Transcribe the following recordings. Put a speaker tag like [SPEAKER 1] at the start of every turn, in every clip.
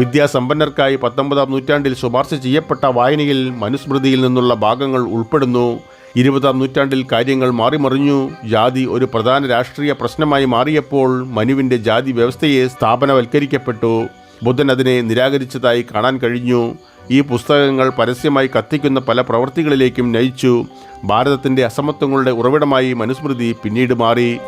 [SPEAKER 1] വിദ്യാസമ്പന്നർക്കായി പത്തൊമ്പതാം നൂറ്റാണ്ടിൽ ശുപാർശ ചെയ്യപ്പെട്ട വായനയിൽ മനുസ്മൃതിയിൽ നിന്നുള്ള ഭാഗങ്ങൾ ഉൾപ്പെടുന്നു. ഇരുപതാം നൂറ്റാണ്ടിൽ കാര്യങ്ങൾ മാറിമറിഞ്ഞു. ജാതി ഒരു പ്രധാന രാഷ്ട്രീയ പ്രശ്നമായി മാറിയപ്പോൾ മനുവിന്റെ ജാതി വ്യവസ്ഥയെ സ്ഥാപനവൽക്കരിക്കപ്പെട്ടു. ബുദ്ധൻ അതിനെ നിരാകരിച്ചതായി കാണാൻ കഴിഞ്ഞു. ഈ പുസ്തകങ്ങൾ പരസ്യമായി കത്തിക്കുന്ന പല പ്രവൃത്തികളിലേക്കും നയിച്ചു. ഭാരതത്തിന്റെ അസമത്വങ്ങളുടെ ഉറവിടമായി മനുസ്മൃതി പിന്നീട് മാറി.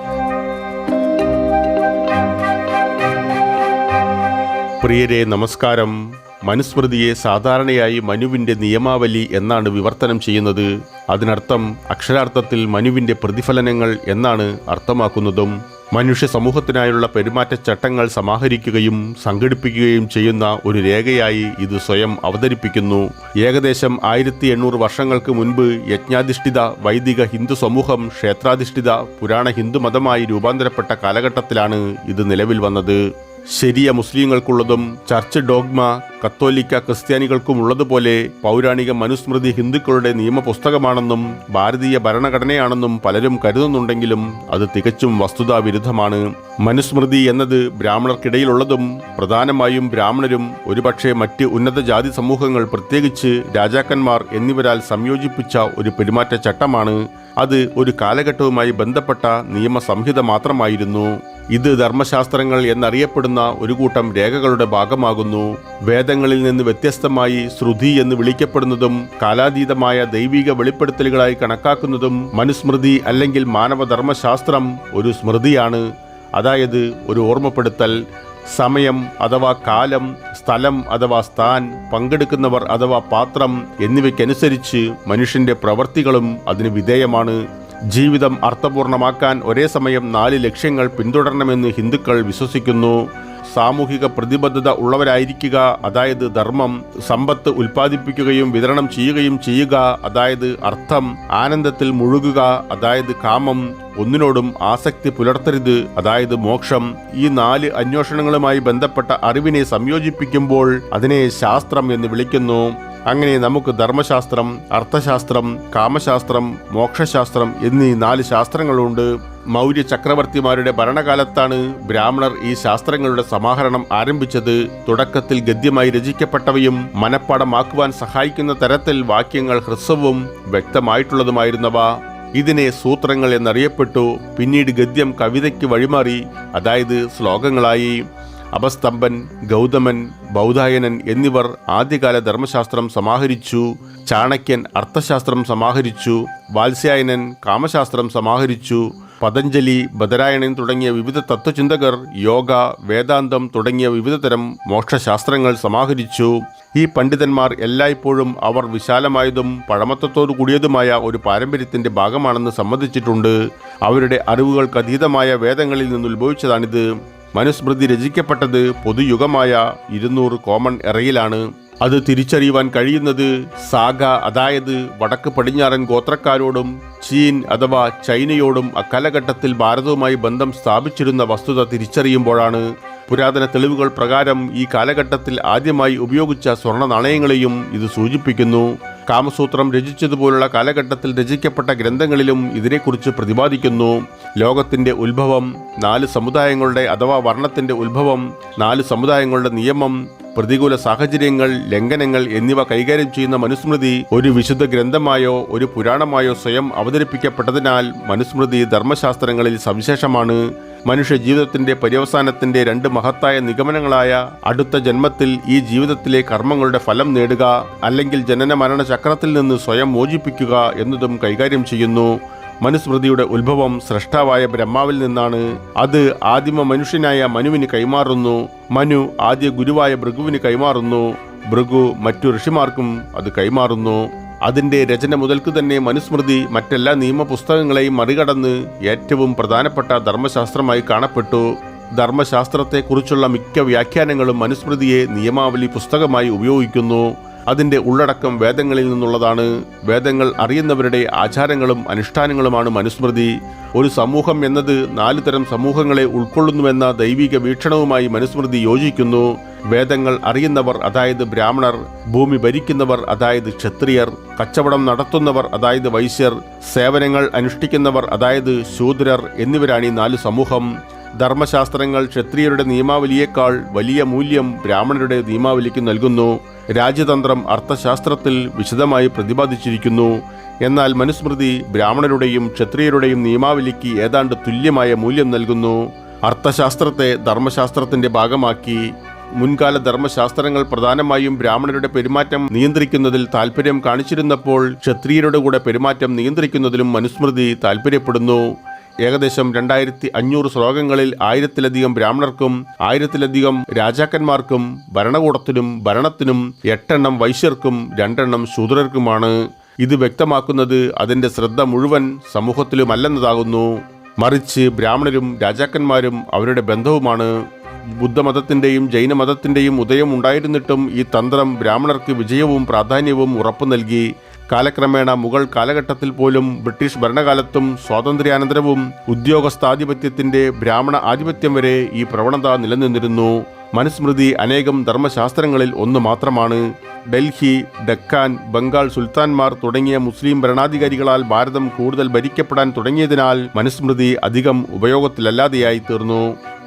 [SPEAKER 1] പ്രിയരെ നമസ്കാരം. മനുസ്മൃതിയെ സാധാരണയായി മനുവിന്റെ നിയമാവലി എന്നാണ് വിവർത്തനം ചെയ്യുന്നത്. അതിനർത്ഥം അക്ഷരാർത്ഥത്തിൽ മനുവിന്റെ പ്രതിഫലനങ്ങൾ എന്നാണ് അർത്ഥമാക്കുന്നതും. മനുഷ്യ സമൂഹത്തിനായുള്ള പെരുമാറ്റച്ചട്ടങ്ങൾ സമാഹരിക്കുകയും സംഘടിപ്പിക്കുകയും ചെയ്യുന്ന ഒരു രേഖയായി ഇത് സ്വയം അവതരിപ്പിക്കുന്നു. ഏകദേശം ആയിരത്തി എണ്ണൂറ് വർഷങ്ങൾക്ക് മുൻപ് യജ്ഞാധിഷ്ഠിത വൈദിക ഹിന്ദു സമൂഹം ക്ഷേത്രാധിഷ്ഠിത പുരാണ ഹിന്ദു മതമായി രൂപാന്തരപ്പെട്ട കാലഘട്ടത്തിലാണ് ഇത് നിലവിൽ വന്നത്. ശരിയ മുസ്ലിങ്ങൾക്കുള്ളതും ചർച്ച് ഡോഗ്മ കത്തോലിക്ക ക്രിസ്ത്യാനികൾക്കും ഉള്ളതുപോലെ പൗരാണിക മനുസ്മൃതി ഹിന്ദുക്കളുടെ നിയമപുസ്തകമാണെന്നും ഭാരതീയ ഭരണഘടനയാണെന്നും പലരും കരുതുന്നുണ്ടെങ്കിലും അത് തികച്ചും വസ്തുതാവിരുദ്ധമാണ്. മനുസ്മൃതി എന്നത് ബ്രാഹ്മണർക്കിടയിലുള്ളതും പ്രധാനമായും ബ്രാഹ്മണരും ഒരുപക്ഷെ മറ്റ് ഉന്നത ജാതി സമൂഹങ്ങൾ പ്രത്യേകിച്ച് രാജാക്കന്മാർ എന്നിവരാൽ സംയോജിപ്പിച്ച ഒരു പെരുമാറ്റച്ചട്ടമാണ്. അത് ഒരു കാലഘട്ടവുമായി ബന്ധപ്പെട്ട നിയമസംഹിത മാത്രമായിരുന്നു. ഇത് ധർമ്മശാസ്ത്രങ്ങൾ എന്നറിയപ്പെടുന്ന ഒരു കൂട്ടം രേഖകളുടെ ഭാഗമാകുന്നു. വേദങ്ങളിൽ നിന്ന് വ്യത്യസ്തമായി ശ്രുതി എന്ന് വിളിക്കപ്പെടുന്നതും കാലാതീതമായ ദൈവിക വെളിപ്പെടുത്തലുകളായി കണക്കാക്കുന്നതും മനുസ്മൃതി അല്ലെങ്കിൽ മാനവധർമ്മശാസ്ത്രം ഒരു സ്മൃതിയാണ്. അതായത് ഒരു ഓർമ്മപ്പെടുത്തൽ സമയം അഥവാ കാലം സ്ഥലം അഥവാ സ്ഥാൻ പങ്കെടുക്കുന്നവർ അഥവാ പാത്രം എന്നിവയ്ക്കനുസരിച്ച് മനുഷ്യന്റെ പ്രവൃത്തികളും അതിന് വിധേയമാണ്. ജീവിതം അർത്ഥപൂർണമാക്കാൻ ഒരേ സമയം നാല് ലക്ഷ്യങ്ങൾ പിന്തുടരണമെന്ന് ഹിന്ദുക്കൾ വിശ്വസിക്കുന്നു. സാമൂഹിക പ്രതിബദ്ധത ഉള്ളവരായിരിക്കുക അതായത് ധർമ്മം. സമ്പത്ത് ഉൽപ്പാദിപ്പിക്കുകയും വിതരണം ചെയ്യുകയും ചെയ്യുക അതായത് അർത്ഥം. ആനന്ദത്തിൽ മുഴുകുക അതായത് കാമം. ഒന്നിനോടും ആസക്തി പുലർത്തരുത് അതായത് മോക്ഷം. ഈ നാല് അന്വേഷണങ്ങളുമായി ബന്ധപ്പെട്ട അറിവിനെ സംയോജിപ്പിക്കുമ്പോൾ അതിനെ ശാസ്ത്രം എന്ന് വിളിക്കുന്നു. അങ്ങനെ നമുക്ക് ധർമ്മശാസ്ത്രം അർത്ഥശാസ്ത്രം കാമശാസ്ത്രം മോക്ഷശാസ്ത്രം എന്നീ നാല് ശാസ്ത്രങ്ങളുണ്ട്. മൗര്യ ചക്രവർത്തിമാരുടെ ഭരണകാലത്താണ് ബ്രാഹ്മണർ ഈ ശാസ്ത്രങ്ങളുടെ സമാഹരണം ആരംഭിച്ചത്. തുടക്കത്തിൽ ഗദ്യമായി രചിക്കപ്പെട്ടവയും മനപ്പാടമാക്കുവാൻ സഹായിക്കുന്ന തരത്തിൽ വാക്യങ്ങൾ ഹ്രസ്വവും വ്യക്തമായിട്ടുള്ളതുമായിരുന്നവ. ഇതിനെ സൂത്രങ്ങൾ എന്നറിയപ്പെട്ടു. പിന്നീട് ഗദ്യം കവിതയ്ക്ക് വഴിമാറി. അതായത് ശ്ലോകങ്ങളായി. അപസ്തംഭൻ ഗൗതമൻ ബൗധായനൻ എന്നിവർ ആദ്യകാല ധർമ്മശാസ്ത്രം സമാഹരിച്ചു. ചാണക്യൻ അർത്ഥശാസ്ത്രം സമാഹരിച്ചു. വാത്സ്യായനൻ കാമശാസ്ത്രം സമാഹരിച്ചു. പതഞ്ജലി ബദരായണൻ തുടങ്ങിയ വിവിധ തത്വചിന്തകർ യോഗ വേദാന്തം തുടങ്ങിയ വിവിധതരം മോക്ഷശാസ്ത്രങ്ങൾ സമാഹരിച്ചു. ഈ പണ്ഡിതന്മാർ എല്ലായ്പ്പോഴും അവർ വിശാലമായതും പഴമത്വത്തോടു കൂടിയതുമായ ഒരു പാരമ്പര്യത്തിന്റെ ഭാഗമാണെന്ന് സമ്മതിച്ചിട്ടുണ്ട്. അവരുടെ അറിവുകൾക്ക് അതീതമായ വേദങ്ങളിൽ നിന്ന് ഉത്ഭവിച്ചതാണിത്. മനുസ്മൃതി രചിക്കപ്പെട്ടത് പൊതുയുഗമായ ഇരുന്നൂറ് കോമൺ എറയിലാണ്. അത് തിരിച്ചറിയുവാൻ കഴിയുന്നത് സാഗ അതായത് വടക്ക് പടിഞ്ഞാറൻ ഗോത്രക്കാരോടും ചീൻ അഥവാ ചൈനയോടും അക്കാലഘട്ടത്തിൽ ഭാരതവുമായി ബന്ധം സ്ഥാപിച്ചിരുന്ന വസ്തുത തിരിച്ചറിയുമ്പോഴാണ് പുരാതന തെളിവുകൾ പ്രകാരം ഈ കാലഘട്ടത്തിൽ ആദ്യമായി ഉപയോഗിച്ച സ്വർണ നാണയങ്ങളെയും ഇത് സൂചിപ്പിക്കുന്നു. കാമസൂത്രം രചിച്ചതുപോലുള്ള കാലഘട്ടത്തിൽ രചിക്കപ്പെട്ട ഗ്രന്ഥങ്ങളിലും ഇതിനെക്കുറിച്ച് പ്രതിപാദിക്കുന്നു. ലോകത്തിന്റെ ഉത്ഭവം നാല് സമുദായങ്ങളുടെ അഥവാ വർണത്തിന്റെ ഉത്ഭവം നാല് സമുദായങ്ങളുടെ നിയമം പ്രതികൂല സാഹചര്യങ്ങൾ ലംഘനങ്ങൾ എന്നിവ കൈകാര്യം ചെയ്യുന്ന മനുസ്മൃതി ഒരു വിശുദ്ധ ഗ്രന്ഥമായോ ഒരു പുരാണമായോ സ്വയം അവതരിപ്പിക്കപ്പെട്ടതിനാൽ മനുസ്മൃതി ധർമ്മശാസ്ത്രങ്ങളിൽ സവിശേഷമാണ്. മനുഷ്യ ജീവിതത്തിന്റെ പര്യവസാനത്തിന്റെ രണ്ട് മഹത്തായ നിഗമനങ്ങളായ അടുത്ത ജന്മത്തിൽ ഈ ജീവിതത്തിലെ കർമ്മങ്ങളുടെ ഫലം നേടുക അല്ലെങ്കിൽ ജനന മരണ ചക്രത്തിൽ നിന്ന് സ്വയം മോചിപ്പിക്കുക എന്നതും കൈകാര്യം ചെയ്യുന്നു. മനുസ്മൃതിയുടെ ഉത്ഭവം സ്രഷ്ടാവായ ബ്രഹ്മാവിൽ നിന്നാണ്. അത് ആദിമ മനുഷ്യനായ മനുവിന് കൈമാറുന്നു. മനു ആദ്യ ഗുരുവായ ഭൃഗുവിന് കൈമാറുന്നു. ഭൃഗു മറ്റു ഋഷിമാർക്കും അത് കൈമാറുന്നു. അതിന്റെ രചന മുതൽക്ക് തന്നെ മനുസ്മൃതി മറ്റെല്ലാ നിയമപുസ്തകങ്ങളെയും മറികടന്ന് ഏറ്റവും പ്രധാനപ്പെട്ട ധർമ്മശാസ്ത്രമായി കാണപ്പെട്ടു. ധർമ്മശാസ്ത്രത്തെക്കുറിച്ചുള്ള മിക്ക വ്യാഖ്യാനങ്ങളും മനുസ്മൃതിയെ നിയമാവലി പുസ്തകമായി ഉപയോഗിക്കുന്നു. അതിന്റെ ഉള്ളടക്കം വേദങ്ങളിൽ നിന്നുള്ളതാണ്. വേദങ്ങൾ അറിയുന്നവരുടെ ആചാരങ്ങളും അനുഷ്ഠാനങ്ങളുമാണ് മനുസ്മൃതി. ഒരു സമൂഹം എന്നത് നാല് തരം സമൂഹങ്ങളെ ഉൾക്കൊള്ളുന്നുവെന്ന ദൈവിക വീക്ഷണവുമായി മനുസ്മൃതി യോജിക്കുന്നു. വേദങ്ങൾ അറിയുന്നവർ അതായത് ബ്രാഹ്മണർ ഭൂമി ഭരിക്കുന്നവർ അതായത് ക്ഷത്രിയർ കച്ചവടം നടത്തുന്നവർ അതായത് വൈശ്യർ സേവനങ്ങൾ അനുഷ്ഠിക്കുന്നവർ അതായത് ശൂദ്രർ എന്നിവരാണ് ഈ നാല് സമൂഹം. ധർമ്മശാസ്ത്രങ്ങൾ ക്ഷത്രിയരുടെ നിയമാവലിയേക്കാൾ വലിയ മൂല്യം ബ്രാഹ്മണരുടെ നിയമാവലിക്ക് നൽകുന്നു. രാജ്യതന്ത്രം അർത്ഥശാസ്ത്രത്തിൽ വിശദമായി പ്രതിപാദിച്ചിരിക്കുന്നു. എന്നാൽ മനുസ്മൃതി ബ്രാഹ്മണരുടെയും ക്ഷത്രിയരുടെയും നിയമാവലിക്ക് ഏതാണ്ട് തുല്യമായ മൂല്യം നൽകുന്നു. അർത്ഥശാസ്ത്രത്തെ ധർമ്മശാസ്ത്രത്തിന്റെ ഭാഗമാക്കി. മുൻകാല ധർമ്മശാസ്ത്രങ്ങൾ പ്രധാനമായും ബ്രാഹ്മണരുടെ പെരുമാറ്റം നിയന്ത്രിക്കുന്നതിൽ താൽപ്പര്യം കാണിച്ചിരുന്നപ്പോൾ ക്ഷത്രിയരുടെ കൂടെ പെരുമാറ്റം നിയന്ത്രിക്കുന്നതിലും മനുസ്മൃതി താൽപ്പര്യപ്പെടുന്നു ഏകദേശം രണ്ടായിരത്തി അഞ്ഞൂറ് ശ്ലോകങ്ങളിൽ ആയിരത്തിലധികം ബ്രാഹ്മണർക്കും ആയിരത്തിലധികം രാജാക്കന്മാർക്കും ഭരണകൂടത്തിനും ഭരണത്തിനും എട്ടെണ്ണം വൈശ്യർക്കും രണ്ടെണ്ണം ശൂദ്രർക്കുമാണ് ഇത് വ്യക്തമാക്കുന്നത് അതിന്റെ ശ്രദ്ധ മുഴുവൻ സമൂഹത്തിലുമല്ലെന്നതാകുന്നു. മറിച്ച് ബ്രാഹ്മണരും രാജാക്കന്മാരും അവരുടെ ബന്ധവുമാണ്. ബുദ്ധമതത്തിന്റെയും ജൈനമതത്തിന്റെയും ഉദയം ഉണ്ടായിരുന്നിട്ടും ഈ തന്ത്രം ബ്രാഹ്മണർക്ക് വിജയവും പ്രാധാന്യവും ഉറപ്പു നൽകി കാലക്രമേണ മുഗൾ കാലഘട്ടത്തിൽ പോലും ബ്രിട്ടീഷ് ഭരണകാലത്തും സ്വാതന്ത്ര്യാനന്തരവും ഉദ്യോഗസ്ഥാധിപത്യത്തിന്റെ ബ്രാഹ്മണ ആധിപത്യം വരെ ഈ പ്രവണത നിലനിന്നിരുന്നു. മനുസ്മൃതി അനേകം ധർമ്മശാസ്ത്രങ്ങളിൽ ഒന്ന് മാത്രമാണ്. ഡൽഹി ഡക്കാൻ ബംഗാൾ സുൽത്താൻമാർ തുടങ്ങിയ മുസ്ലിം ഭരണാധികാരികളാൽ ഭാരതം കൂടുതൽ ഭരിക്കപ്പെടാൻ തുടങ്ങിയതിനാൽ മനുസ്മൃതി അധികം ഉപയോഗത്തിലല്ലാതെയായി തീർന്നു.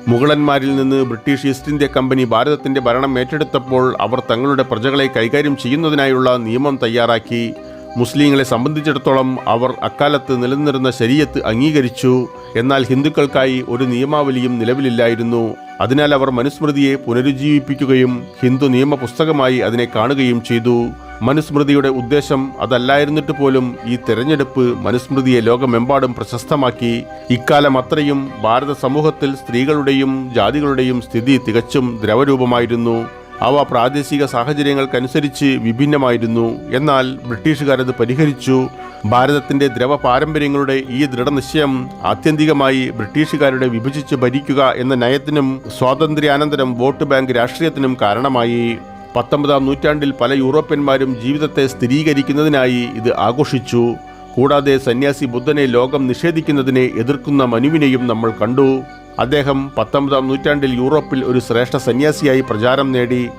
[SPEAKER 1] മുഗളന്മാരിൽ നിന്ന് ബ്രിട്ടീഷ് ഈസ്റ്റ് ഇന്ത്യ കമ്പനി ഭാരതത്തിന്റെ ഭരണം ഏറ്റെടുത്തപ്പോൾ അവർ തങ്ങളുടെ പ്രജകളെ കൈകാര്യം ചെയ്യുന്നതിനായുള്ള നിയമം തയ്യാറാക്കി. മുസ്ലിങ്ങളെ സംബന്ധിച്ചിടത്തോളം അവർ അക്കാലത്ത് നിലനിന്നിരുന്ന ശരീരത്ത് അംഗീകരിച്ചു. എന്നാൽ ഹിന്ദുക്കൾക്കായി ഒരു നിയമാവലിയും നിലവിലില്ലായിരുന്നു. അതിനാൽ അവർ മനുസ്മൃതിയെ പുനരുജ്ജീവിപ്പിക്കുകയും ഹിന്ദു നിയമ പുസ്തകമായി അതിനെ കാണുകയും ചെയ്തു. മനുസ്മൃതിയുടെ ഉദ്ദേശം അതല്ലായിരുന്നിട്ട് പോലും ഈ തെരഞ്ഞെടുപ്പ് മനുസ്മൃതിയെ ലോകമെമ്പാടും പ്രശസ്തമാക്കി. ഇക്കാലം അത്രയും ഭാരത സമൂഹത്തിൽ സ്ത്രീകളുടെയും ജാതികളുടെയും സ്ഥിതി തികച്ചും ദ്രവരൂപമായിരുന്നു. അവ പ്രാദേശിക സാഹചര്യങ്ങൾക്കനുസരിച്ച് വിഭിന്നമായിരുന്നു. എന്നാൽ ബ്രിട്ടീഷുകാരത് പരിഹരിച്ചു. ഭാരതത്തിന്റെ ദ്രവ പാരമ്പര്യങ്ങളുടെ ഈ ദൃഢനിശ്ചയം ആത്യന്തികമായി ബ്രിട്ടീഷുകാരുടെ വിഭജിച്ച് ഭരിക്കുക എന്ന നയത്തിനും സ്വാതന്ത്ര്യാനന്തരം വോട്ട് ബാങ്ക് രാഷ്ട്രീയത്തിനും കാരണമായി. പത്തൊമ്പതാം നൂറ്റാണ്ടിൽ പല യൂറോപ്യന്മാരും ജീവിതത്തെ സ്ഥിരീകരിക്കുന്നതിനായി ഇത് ആഘോഷിച്ചു. കൂടാതെ സന്യാസി ബുദ്ധനെ ലോകം നിഷേധിക്കുന്നതിനെ എതിർക്കുന്ന മനുവിനെയും നമ്മൾ കണ്ടു. അദ്ദേഹം പത്തൊമ്പതാം നൂറ്റാണ്ടിൽ യൂറോപ്പിൽ ഒരു ശ്രേഷ്ഠ സന്യാസിയായി പ്രചാരം നേടി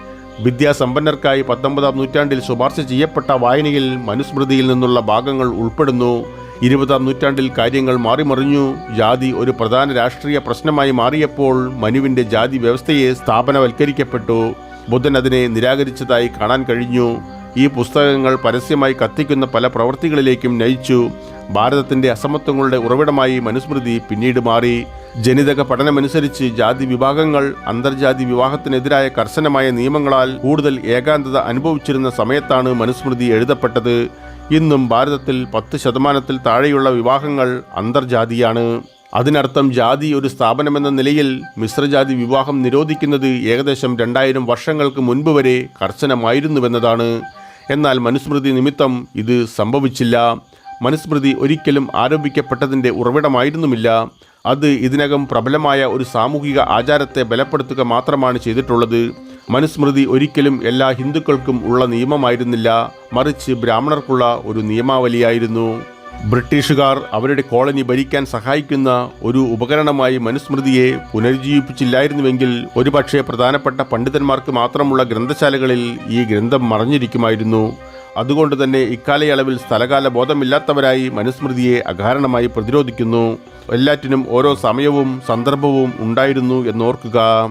[SPEAKER 1] വിദ്യാസമ്പന്നർക്കായി പത്തൊമ്പതാം നൂറ്റാണ്ടിൽ ശുപാർശ ചെയ്യപ്പെട്ട വായനയിൽ മനുസ്മൃതിയിൽ നിന്നുള്ള ഭാഗങ്ങൾ ഉൾപ്പെടുന്നു. ഇരുപതാം നൂറ്റാണ്ടിൽ കാര്യങ്ങൾ മാറിമറിഞ്ഞു. ജാതി ഒരു പ്രധാന രാഷ്ട്രീയ പ്രശ്നമായി മാറിയപ്പോൾ മനുവിന്റെ ജാതി വ്യവസ്ഥയെ സ്ഥാപനവൽക്കരിക്കപ്പെട്ടു. ബുദ്ധൻ അതിനെ നിരാകരിച്ചതായി കാണാൻ കഴിഞ്ഞു. ഈ പുസ്തകങ്ങൾ പരസ്യമായി കത്തിക്കുന്ന പല പ്രവൃത്തികളിലേക്കും നയിച്ചു. ഭാരതത്തിന്റെ അസമത്വങ്ങളുടെ ഉറവിടമായി മനുസ്മൃതി പിന്നീട് മാറി. ജനിതക പഠനമനുസരിച്ച് ജാതി വിഭാഗങ്ങൾ അന്തർജാതി വിവാഹത്തിനെതിരായ കർശനമായ നിയമങ്ങളാൽ കൂടുതൽ ഏകാന്തത അനുഭവിച്ചിരുന്ന സമയത്താണ് മനുസ്മൃതി എഴുതപ്പെട്ടത്. ഇന്നും ഭാരതത്തിൽ പത്ത് ശതമാനത്തിൽ താഴെയുള്ള വിവാഹങ്ങൾ അന്തർജാതിയാണ്. അതിനർത്ഥം ജാതി ഒരു സ്ഥാപനമെന്ന നിലയിൽ മിശ്രജാതി വിവാഹം നിരോധിക്കുന്നത് ഏകദേശം രണ്ടായിരം വർഷങ്ങൾക്ക് മുൻപ് വരെ കർശനമായിരുന്നുവെന്നതാണ്. എന്നാൽ മനുസ്മൃതി നിമിത്തം ഇത് സംഭവിച്ചില്ല. മനുസ്മൃതി ഒരിക്കലും ആരോപിക്കപ്പെട്ടതിന്റെ ഉറവിടമായിരുന്നുമില്ല. അത് ഇതിനകം പ്രബലമായ ഒരു സാമൂഹിക ആചാരത്തെ ബലപ്പെടുത്തുക മാത്രമാണ് ചെയ്തിട്ടുള്ളത്. മനുസ്മൃതി ഒരിക്കലും എല്ലാ ഹിന്ദുക്കൾക്കും ഉള്ള നിയമമായിരുന്നില്ല. മറിച്ച് ബ്രാഹ്മണർക്കുള്ള ഒരു നിയമാവലിയായിരുന്നു. ബ്രിട്ടീഷുകാർ അവരുടെ കോളനി ഭരിക്കാൻ സഹായിക്കുന്ന ഒരു ഉപകരണമായി മനുസ്മൃതിയെ പുനരുജ്ജീവിപ്പിച്ചില്ലായിരുന്നുവെങ്കിൽ ഒരുപക്ഷെ പ്രധാനപ്പെട്ട പണ്ഡിതന്മാർക്ക് മാത്രമുള്ള ഗ്രന്ഥശാലകളിൽ ഈ ഗ്രന്ഥം മറഞ്ഞിരിക്കുമായിരുന്നു. അതുകൊണ്ട് തന്നെ ഇക്കാലയളവിൽ സ്ഥലകാല ബോധമില്ലാത്തവരായി മനുസ്മൃതിയെ അകാരണമായി പ്രതിരോധിക്കുന്നു. എല്ലാറ്റിനും ഓരോ സമയവും സന്ദർഭവും ഉണ്ടായിരുന്നു എന്നോർക്കുക.